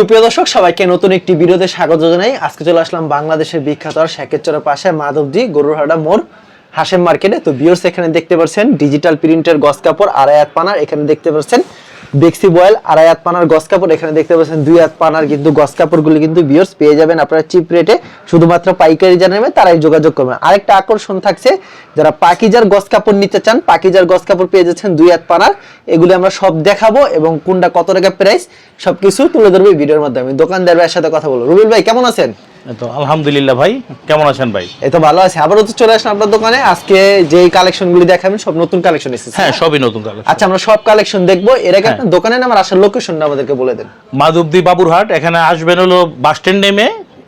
সুপ্রিয় দর্শক, সবাইকে নতুন একটি বিরোধে স্বাগত জানাই। আজকে চলে আসলাম বাংলাদেশের বিখ্যাত শেখেরচরের পাশে মাধবজি গরুরহাটা মোড়, হাসেম মার্কেটে। তো বিয়র্স এখানে দেখতে পাচ্ছেন ডিজিটাল প্রিন্টের গস কাপড়, আড়াই এক পানার এখানে দেখতে পাচ্ছেন। বেক্সি বয়েল আড়াই হাত পানার গস কাপড়, এখানে দেখতে পাচ্ছেন দুই হাত পানার কিন্তু গস কাপড়গুলি কিন্তু বিয়র্স পেয়ে যাবেন আপনারা চিপ রেটে শুধুমাত্র পাইকারি জানাবেন তারাই যোগাযোগ করবেন। আরেকটা আকর্ষণ থাকছে, যারা পাকিজার গস কাপড় নিতে চান, পাকিজার গস কাপড় পেয়ে যাচ্ছেন দুই হাত পানার। এগুলি আমরা সব দেখাবো এবং কোনটা কত টাকা প্রাইস সবকিছু তুলে ধরবো ভিডিওর মাধ্যমে। দোকানদার ভাইয়ের সাথে কথা বলব। রুবেল ভাই, কেমন আছেন? তো আলহামদুলিল্লাহ ভাই কেমন আছেন ভাই? এই তো ভালো আছি। আবারও তো চলে আসলাম আপনার দোকানে। আজকে যে কালেকশন গুলি দেখাবেন সব নতুন কালেকশন এসেছে। হ্যাঁ সবই নতুন কালেকশন আচ্ছা আমরা সব কালেকশন দেখব। এর আগে হ্যাঁ। আপনার দোকানের নাম আর আসার লোকেশনটা আমাদেরকে বলে দেন। মাধবদী বাবুরহাট এখানে আসবেন হলো বাস স্ট্যান্ড নেমে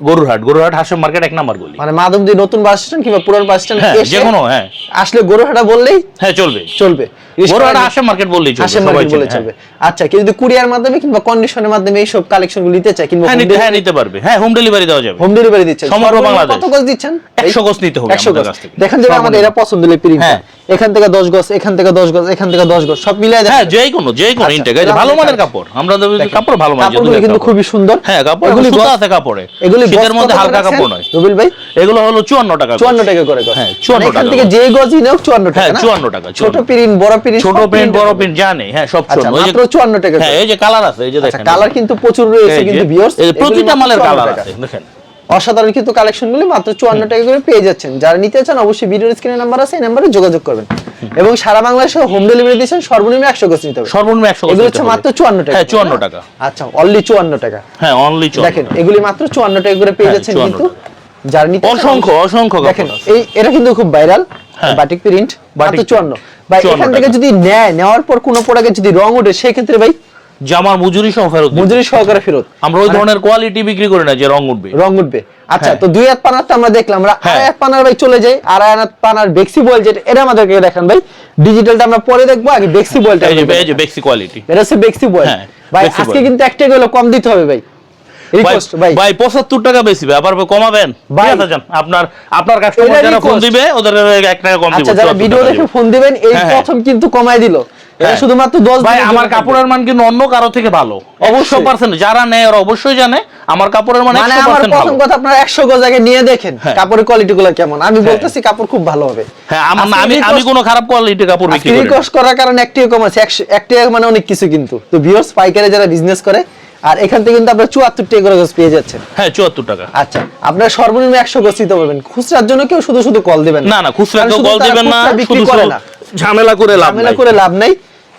গরুরহাট। গরুরহাট হাসম মার্কেট এক নাম্বার গলি। মানে মাধবদী নতুন বাস স্ট্যান্ড কিংবা পুরান বাস স্ট্যান্ড হ্যাঁ যে কোনো হ্যাঁ। আসলে গরুহাটা বললেই হ্যাঁ চলবে। চলবে। গরুরহাট হাসম মার্কেট বললেই চলবে হাসেম মার্কেট বলে চলবে। আচ্ছা কেউ যদি কুরিয়ার মাধ্যমে কিংবা কন্ডিশনের মাধ্যমে এই সব কালেকশনগুলো নিতে চায় কিংবা হ্যাঁ নিতে হ্যাঁ নিতে পারবে। হ্যাঁ হোম ডেলিভারি দেওয়া যাবে। হোম ডেলিভারি দিচ্ছেন সমগ্র বাংলাদেশ। কত গজ দিচ্ছেন? 100 গজ নিতে হবে 100 আমাদের গজ। দেখেন যে আমাদের এরা পছন্দ হলে প্রিন্ট হ্যাঁ। এখান থেকে 10 গজ এখান থেকে 10 গজ এখান থেকে 10 গজ সব মিলিয়ে হ্যাঁ দেখেন। যে কোনো যে কোনো ইনটেক ভালো মানের কাপড়। কাপড় আমরা দেখেন, কাপড় ভালো মানের যেহেতু কিন্তু খুবই সুন্দর। হ্যাঁ কাপড় এগুলি আছে কাপড়ে। এগুলি শীতের মধ্যে হালকা কাপড় নয় রবিল ভাই? এগুলো হলো 54 টাকা 54 টাকা করে হ্যাঁ, 54 মানে এখান থেকে যে নাও 54 টাকা হ্যাঁ, 54 টাকা, ছোট 54 প্রিন্ট বড় প্রিন্ট ছোট প্রিন্ট বড় প্রিন্ট জানে হ্যাঁ সব মাত্র 54 টাকা হ্যাঁ এই যে কালার আছে এই যে আচ্ছা দেখেন। কালার কিন্তু প্রচুর রয়েছে কিন্তু ভিউয়ার্স প্রতিটা মালের কালার আছে দেখেন। অসাধারণ কিন্তু কালেকশনগুলি মাত্র চুয়ান্ন টাকা করে পেয়ে যাচ্ছেন। যারা নিতে চান অবশ্যই ভিডিওর স্ক্রিনে নাম্বার আছে এই নাম্বারে যোগাযোগ করবেন। এবং সারা বাংলাদেশে হোম ডেলিভারি দিচ্ছেন সর্বনিম্ন একশো গোছ নিতে হবে। সর্বনিম্ন 100 এগুলো হচ্ছে মাত্র চুয়ান্ন টাকা। হ্যাঁ 54 টাকা। আচ্ছা অনলি চুয়ান্ন টাকা। হ্যাঁ অনলি দেখেন এগুলি মাত্র চুয়ান্ন টাকা করে পেয়ে হ্যাঁ, যাচ্ছেন কিন্তু জার্নি অসংখ্য অসংখ্য দেখেন এই এটা কিন্তু খুব ভাইরাল। বাটিক প্রিন্ট মাত্র চুয়ান্ন। ভাই এখান থেকে যদি নেয় নেওয়ার পর কোনো প্রোডাক্টে যদি রং ওঠে সেক্ষেত্রে ভাই জামার মজুরি সহ ফেরত মজুরি সহকারে ফেরত। আমরা ওই ধরনের কোয়ালিটি বিক্রি করি না যে রং উঠবে। রং উঠবে। আচ্ছা হ্যাঁ। তো দুই হাত পানার তো আমরা দেখলাম। আমরা হ্যাঁ। আড়াই হাত পানার ভাই চলে যাই। আড়াই হাত পানার বেক্সি বয়েল যেটা এটা আমাদেরকে দেখান ভাই। ডিজিটালটা আমরা পরে দেখব আগে বেক্সি বয়েলটা এই যে বেক্সি কোয়ালিটি এটা হচ্ছে বেক্সি হ্যাঁ, ভাই আজকে কিন্তু একটা গেলে কম দিতে হবে ভাই। ভাই ভাই। 75 টাকা বেশি ভাই আবার কমাবেন। আপনার আপনার কাস্টমার যারা ফোন দিবে ওদের 1 টাকা কম আচ্ছা যারা ভিডিও দেখে ফোন দিবেন এই। প্রথম কিন্তু কমাই দিল। এটা হ্যাঁ। শুধুমাত্র 10 ভাই আমার কাপড়ের মান কিন্তু অন্য কারও থেকে ভালো। অবশ্যই। 100% যারা নেয় ওরা অবশ্যই জানে আমার কাপড়ের মান মানে আমার প্রথম কথা আপনারা 100 গজ আগে নিয়ে দেখেন হ্যাঁ। কাপড়ের কোয়ালিটি গুলো কেমন। আমি বলতেছি কাপড় খুব ভালো হবে। হ্যাঁ আমি আমি কোনো খারাপ কোয়ালিটির কাপড় বিক্রি করি রিকোয়েস্ট করার কারণে একটিও কম আছে। মানে অনেক কিছু কিন্তু। তো ভিউয়ার্স পাইকারে যারা বিজনেস করে আর এখান থেকে কিন্তু আপনারা চুয়াত্তর টাকা করে গজ পেয়ে যাচ্ছেন। হ্যাঁ 74 টাকা। আচ্ছা আপনারা সর্বনিম্ন একশো নিতে পারবেন। খুচরার জন্য কেউ শুধু শুধু কল দিবেন না। না খুচরা কল দিবেন না ঝামেলা করে লাভ ঝামেলা করে লাভ নাই।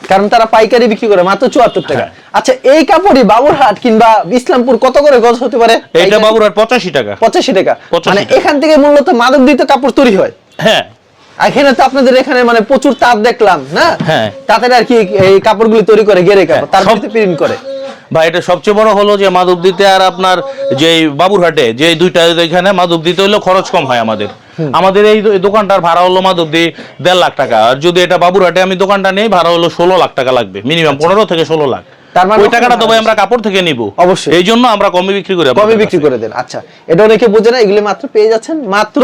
কারণ তারা পাইকারি বিক্রি করে মাত্র চুয়াত্তর টাকা। হ্যাঁ। আচ্ছা এই কাপড়ই বাবুরহাট কিংবা ইসলামপুর কত করে গজ হতে পারে? এইটা পাইকারি? বাবুর 85 টাকা। পঁচাশি টাকা। মানে এখান থেকে মূলত মাদক দিতে কাপড় তৈরি হয়। হ্যাঁ। এখানে তো আপনাদের এখানে মানে প্রচুর তাঁত দেখলাম না? হ্যাঁ। তাঁতের আর কি এই কাপড়গুলি তৈরি করে গেরে কাপড় হ্যাঁ, তার প্রিন্ট করে। ভাই এটা সবচেয়ে বড় হলো যে মাধবদীতে আর আপনার যে বাবুরহাটে যে দুইটা এখানে মাধবদীতে হলো খরচ কম হয় আমাদের। আমাদের এই দোকানটার ভাড়া হলো মাধবদী দেড় লাখ টাকা। আর যদি এটা বাবুরহাটে আমি দোকানটা নেই ভাড়া হলো ষোলো লাখ টাকা লাগবে। মিনিমাম পনেরো থেকে ষোলো লাখ। মানে ওই টাকাটা তো আমরা কাপড় থেকে নিব। অবশ্যই। এই জন্য আমরা কমে বিক্রি করি কমে বিক্রি করে দেন। আচ্ছা এটা অনেকে বোঝে না এগুলি মাত্র পেয়ে যাচ্ছেন মাত্র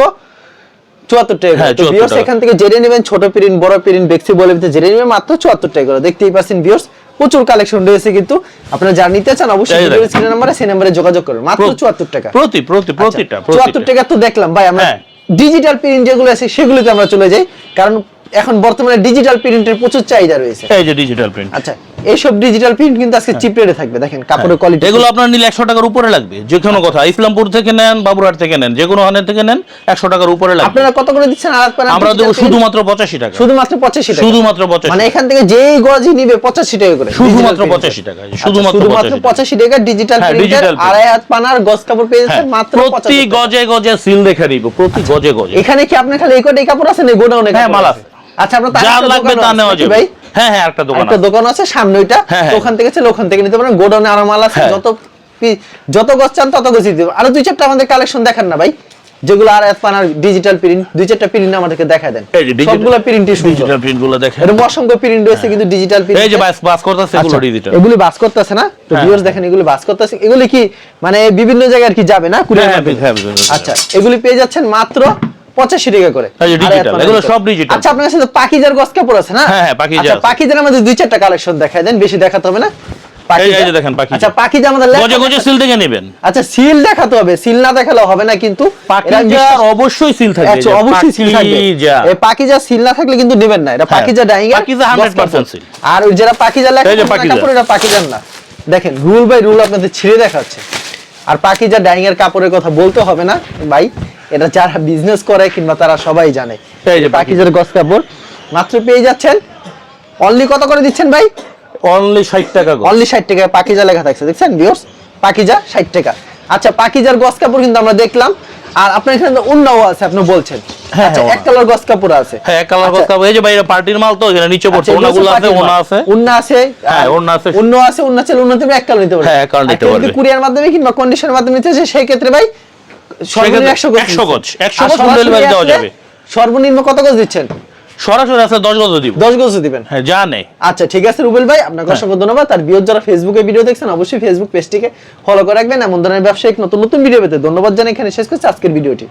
চুয়াত্তর টাকা হ্যাঁ, করে। তো 74 ভিউয়ার্স টাকা। এখান থেকে জেনে নেবেন ছোট বড় বলে জেনে নেবেন মাত্র চুয়াত্তর টাকা করে। দেখতেই পাচ্ছেন প্রচুর কালেকশন রয়েছে কিন্তু। আপনারা যারা নিতে চান অবশ্যই নাম্বারে সেই নাম্বারে যোগাযোগ করুন। মাত্র চুয়াত্তর টাকা। প্রতি প্রতি প্রতিটা আচ্ছা, চুয়াত্তর টাকা তো দেখলাম। ভাই আমরা হ্যাঁ। ডিজিটাল প্রিন্ট যেগুলো আছে সেগুলোতে আমরা চলে যাই। কারণ এখন বর্তমানে ডিজিটাল প্রিন্টের প্রচুর চাহিদা রয়েছে। এই যে ডিজিটাল প্রিন্ট আচ্ছা এইসব ডিজিটাল প্রিন্ট কিন্তু আজকে চিপ রেটে থাকবে। দেখেন কাপড়ের কোয়ালিটি হ্যাঁ। এগুলো আপনার নিলে একশো টাকার উপরে লাগবে। যে কোনো কথা ইসলামপুর থেকে নেন বাবুরহাট থেকে নেন যে কোনো হানের থেকে নেন একশো টাকার উপরে লাগবে। আপনারা কত করে দিচ্ছেন? আমরা দেবো শুধুমাত্র পঁচাশি টাকা। শুধুমাত্র পঁচাশি টাকা। শুধুমাত্র 85 মানে এখান থেকে যেই গজি নিবে পঁচাশি টাকা করে। শুধুমাত্র। 85 টাকা, আচ্ছা, শুধুমাত্র শুধুমাত্র 85 পঁচাশি টাকা ডিজিটাল হ্যাঁ, প্রিন্টার digital আড়াই হাত পানার গজ কাপড় পেয়ে যাচ্ছেন হ্যাঁ, মাত্র প্রতি 85 টাকা। গজে গজে সিল দেখে নিব প্রতি গজে গজে। এখানে কি আপনার খালি এই কটাই কাপড় আছে না গোডাউনে হ্যাঁ, মাল আছে। আচ্ছা আপনার যা লাগবে তা আছে নেওয়া যাবে। ভাই? হ্যাঁ হ্যাঁ একটা দোকান একটা দোকান আছে সামনে ওইটা। তো ওখান থেকে চাইলে ওখান থেকে নিতে পারেন। গোডাউনে আরও মাল আছে। যত যত গজ চান তত গজ দিতে আরও দুই চারটা আমাদের কালেকশন দেখান না ভাই। যেগুলো আর এক পানার ডিজিটাল প্রিন্ট দুই চারটা প্রিন্ট আমাদেরকে দেখা দেন। এই যে digital- সবগুলো প্রিন্টই ডিজিটাল প্রিন্টগুলো দেখেন। এরকম অসংখ্য প্রিন্ট রয়েছে কিন্তু ডিজিটাল প্রিন্ট এই যে বাস বাস করতেছে এগুলো আচ্ছা, ডিজিটাল এগুলি বাস করতেছে না? তো হ্যাঁ। ভিউয়ার্স দেখেন এগুলি বাস করতেছে। এগুলি কি মানে বিভিন্ন জায়গায় আর কি যাবে না? কুরিয়ার হ্যাঁ, হ্যাঁ। আচ্ছা এগুলি পেয়ে যাচ্ছেন মাত্র পঁচাশি টাকা করে। এই যে আড়াই digital, হাত পানার এগুলো সব digital। আচ্ছা আপনার কাছে তো পাকিজার গস কাপড় আছে না? হ্যাঁ, হ্যাঁ, আচ্ছা পাকিজার আমাদের দুই চারটা কালেকশন দেখায় দেন বেশি দেখাতে হবে না। পাখিজা। এই যে দেখেন আচ্ছা আমাদের লেখা গজে গজে সিল থেকে নেবেন। আচ্ছা সিল দেখাতে হবে সিল না দেখালে হবে না কিন্তু এটা আমি পাখিজার বিশ্বাস- অবশ্যই সিল থাকবে আচ্ছা, অবশ্যই সিল থাকবে। এই সিল না থাকলে কিন্তু নেবেন না এটা হ্যাঁ, ডাইং 100% সিল। আর ওই যারা লেখা। কাপড় এটা না। দেখেন রুল বাই রুল আপনাদের ছিঁড়ে দেখাচ্ছে। আর পাখিজা ডাইং এর কাপড়ের কথা বলতে হবে না ভাই এটা যারা বিজনেস করে কিংবা তারা সবাই জানে। পাখি। যার পাখিজার গস কাপড় মাত্র পেয়ে যাচ্ছেন। অনলি কত করে দিচ্ছেন ভাই? অনলি 60 টাকা অনলি ষাট টাকা পাকিজা লেখা থাকছে দেখছেন ভিউর্স পাকিজা ষাট টাকা। আচ্ছা পাকিজার গস কাপড় কিন্তু আমরা দেখলাম। আর আপনার এখানে তো অন্যও আছে আপনি বলছেন। আচ্ছা হ্যাঁ, এক কালার গস কাপড় আছে। হ্যাঁ এক কালার আচ্ছা, কথা এই যে ভাই পার্টির মাল তো এখানে নিচে পড়ছে আচ্ছা, ওনাগুলো আছে ওনা আছে। ওন্না আছে হ্যাঁ, আর আছে। অন্য আছে অন্য চাইলে অন্য থেকে এক কালার নিতে পারবে হ্যাঁ, এক কালার নিতে পারবে। কুরিয়ার মাধ্যমে কিংবা কন্ডিশনের মাধ্যমে নিতে সেই ক্ষেত্রে ভাই সর্বনিম্ন 100 গজ 100 গজ, 100 গজ home দেওয়া যাবে। সর্বনিম্ন কত গজ দিচ্ছেন? সরাসরি আছে 10 গজ দিব। 10 গজ দিবেন। হ্যাঁ জানে আচ্ছা ঠিক আছে রুবেল ভাই আপনাকে হ্যাঁ। অসংখ্য ধন্যবাদ। আর বিয়োর যারা ফেসবুকে ভিডিও দেখছেন অবশ্যই ফেসবুক পেজটিকে ফলো করে রাখবেন। এমন ধরনের ব্যবসায়িক নতুন নতুন ভিডিও পেতে ধন্যবাদ জানাই এখানে শেষ করছি আজকের ভিডিওটি